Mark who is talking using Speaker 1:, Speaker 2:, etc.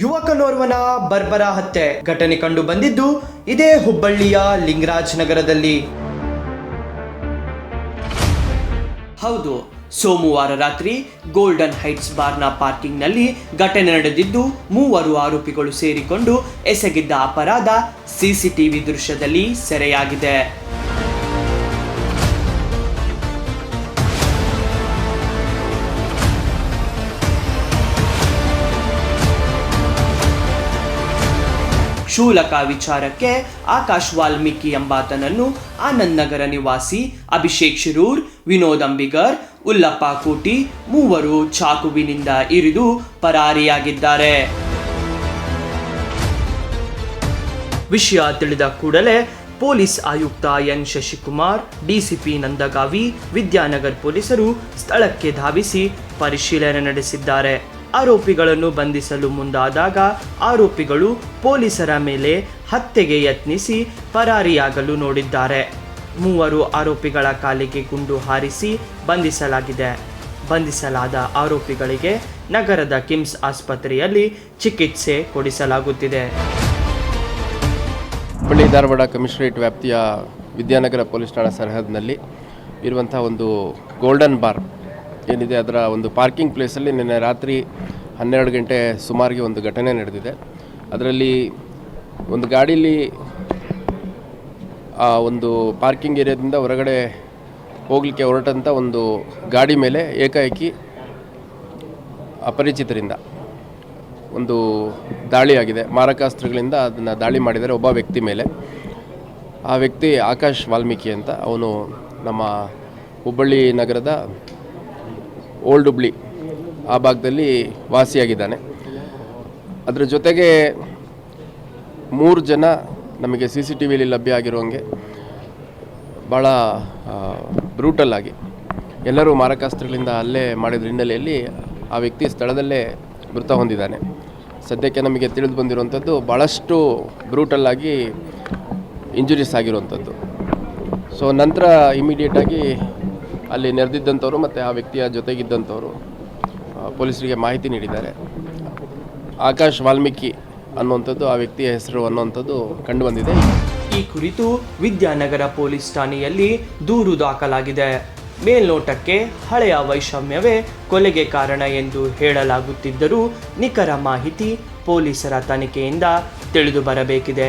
Speaker 1: ಯುವಕನೋರ್ವನ ಬರ್ಬರ ಹತ್ಯೆ. ಘಟನೆ ಕಂಡು ಬಂದಿದ್ದು ಇದೇ ಹುಬ್ಬಳ್ಳಿಯ ಲಿಂಗರಾಜ್ ನಗರದಲ್ಲಿ. ಹೌದು, ಸೋಮವಾರ ರಾತ್ರಿ ಗೋಲ್ಡನ್ ಹೈಟ್ಸ್ ಬಾರ್ನ ಪಾರ್ಕಿಂಗ್ನಲ್ಲಿ ಘಟನೆ ನಡೆದಿದ್ದು ಮೂವರು ಆರೋಪಿಗಳು ಸೇರಿಕೊಂಡು ಎಸಗಿದ್ದ ಅಪರಾಧ ಸಿಸಿಟಿವಿ ದೃಶ್ಯದಲ್ಲಿ ಸೆರೆಯಾಗಿದೆ. ಕ್ಷೂಲಕ ವಿಚಾರಕ್ಕೆ ಆಕಾಶ್ ವಾಲ್ಮೀಕಿ ಎಂಬಾತನನ್ನು ಆನಂದ್ ನಗರ ನಿವಾಸಿ ಅಭಿಷೇಕ್ ಶಿರೂರ್, ವಿನೋದ್ ಅಂಬಿಗರ್, ಉಲ್ಲಪ್ಪ ಕೋಟಿ ಮೂವರು ಚಾಕುವಿನಿಂದ ಇರಿದು ಪರಾರಿಯಾಗಿದ್ದಾರೆ. ವಿಷಯ ತಿಳಿದ ಕೂಡಲೇ ಪೊಲೀಸ್ ಆಯುಕ್ತ ಎನ್ ಶಶಿಕುಮಾರ್, ಡಿಸಿಪಿ ನಂದಗಾವಿ, ವಿದ್ಯಾನಗರ್ ಪೊಲೀಸರು ಸ್ಥಳಕ್ಕೆ ಧಾವಿಸಿ ಪರಿಶೀಲನೆ ನಡೆಸಿದ್ದಾರೆ. ಆರೋಪಿಗಳನ್ನು ಬಂಧಿಸಲು ಮುಂದಾದಾಗ ಆರೋಪಿಗಳು ಪೊಲೀಸರ ಮೇಲೆ ಹತ್ಯೆಗೆ ಯತ್ನಿಸಿ ಪರಾರಿಯಾಗಲು ನೋಡಿದ್ದಾರೆ. ಮೂವರು ಆರೋಪಿಗಳ ಕಾಲಿಗೆ ಗುಂಡು ಹಾರಿಸಿ ಬಂಧಿಸಲಾಗಿದೆ. ಬಂಧಿಸಲಾದ ಆರೋಪಿಗಳಿಗೆ ನಗರದ ಕಿಮ್ಸ್ ಆಸ್ಪತ್ರೆಯಲ್ಲಿ ಚಿಕಿತ್ಸೆ ಕೊಡಿಸಲಾಗುತ್ತಿದೆ.
Speaker 2: ಹುಬ್ಬಳ್ಳಿ ಧಾರವಾಡ ಕಮಿಷನರೇಟ್ ವ್ಯಾಪ್ತಿಯ ವಿದ್ಯಾನಗರ ಪೊಲೀಸ್ ಠಾಣಾ ಸರಹದ್ನಲ್ಲಿ ಇರುವಂಥ ಒಂದು ಗೋಲ್ಡನ್ ಬಾರ್ ಏನಿದೆ ಅದರ ಒಂದು ಪಾರ್ಕಿಂಗ್ ಪ್ಲೇಸಲ್ಲಿ ನಿನ್ನೆ ರಾತ್ರಿ ಹನ್ನೆರಡು ಗಂಟೆ ಸುಮಾರಿಗೆ ಒಂದು ಘಟನೆ ನಡೆದಿದೆ. ಅದರಲ್ಲಿ ಒಂದು ಗಾಡೀಲಿ, ಆ, ಒಂದು ಪಾರ್ಕಿಂಗ್ ಏರಿಯಾದಿಂದ ಹೊರಗಡೆ ಹೋಗಲಿಕ್ಕೆ ಹೊರಟಂಥ ಒಂದು ಗಾಡಿ ಮೇಲೆ ಏಕಾಏಕಿ ಅಪರಿಚಿತರಿಂದ ಒಂದು ದಾಳಿಯಾಗಿದೆ ಮಾರಕಾಸ್ತ್ರಗಳಿಂದ ಅದನ್ನು ದಾಳಿ ಮಾಡಿದ್ದಾರೆ ಒಬ್ಬ ವ್ಯಕ್ತಿ ಮೇಲೆ. ಆ ವ್ಯಕ್ತಿ ಆಕಾಶ್ ವಾಲ್ಮೀಕಿ ಅಂತ. ಅವನು ನಮ್ಮ ಹುಬ್ಬಳ್ಳಿ ನಗರದ ಓಲ್ಡ್ ಹುಬ್ಳಿ ಆ ಭಾಗದಲ್ಲಿ ವಾಸಿಯಾಗಿದ್ದಾನೆ. ಅದರ ಜೊತೆಗೆ ಮೂರು ಜನ ನಮಗೆ ಸಿ ಸಿ ಟಿ ವಿಲಿ ಲಭ್ಯ ಆಗಿರುವಂಗೆ ಭಾಳ ಬ್ರೂಟಲ್ಲಾಗಿ ಎಲ್ಲರೂ ಮಾರಕಾಸ್ತ್ರಗಳಿಂದ ಹಲ್ಲೆ ಮಾಡಿದ ಹಿನ್ನೆಲೆಯಲ್ಲಿ ಆ ವ್ಯಕ್ತಿ ಸ್ಥಳದಲ್ಲೇ ಮೃತ ಹೊಂದಿದ್ದಾನೆ. ಸದ್ಯಕ್ಕೆ ನಮಗೆ ತಿಳಿದು ಬಂದಿರುವಂಥದ್ದು ಭಾಳಷ್ಟು ಬ್ರೂಟಲ್ಲಾಗಿ ಇಂಜುರೀಸ್ ಆಗಿರುವಂಥದ್ದು. ಸೊ ನಂತರ ಇಮಿಡಿಯೇಟಾಗಿ ಅಲ್ಲಿ ನೆರೆದಿದ್ದಂಥವ್ರು ಮತ್ತು ಆ ವ್ಯಕ್ತಿಯ ಜೊತೆಗಿದ್ದಂಥವರು ಪೊಲೀಸರಿಗೆ ಮಾಹಿತಿ ನೀಡಿದ್ದಾರೆ. ಆಕಾಶ್ ವಾಲ್ಮೀಕಿ ಅನ್ನುವಂಥದ್ದು, ಆ ವ್ಯಕ್ತಿಯ ಹೆಸರು ಅನ್ನುವಂಥದ್ದು ಕಂಡುಬಂದಿದೆ.
Speaker 1: ಈ ಕುರಿತು ವಿದ್ಯಾನಗರ ಪೊಲೀಸ್ ಠಾಣೆಯಲ್ಲಿ ದೂರು ದಾಖಲಾಗಿದೆ. ಮೇಲ್ನೋಟಕ್ಕೆ ಹಳೆಯ ವೈಷಮ್ಯವೇ ಕೊಲೆಗೆ ಕಾರಣ ಎಂದು ಹೇಳಲಾಗುತ್ತಿದ್ದರೂ ನಿಖರ ಮಾಹಿತಿ ಪೊಲೀಸರ ತನಿಖೆಯಿಂದ ತಿಳಿದು ಬರಬೇಕಿದೆ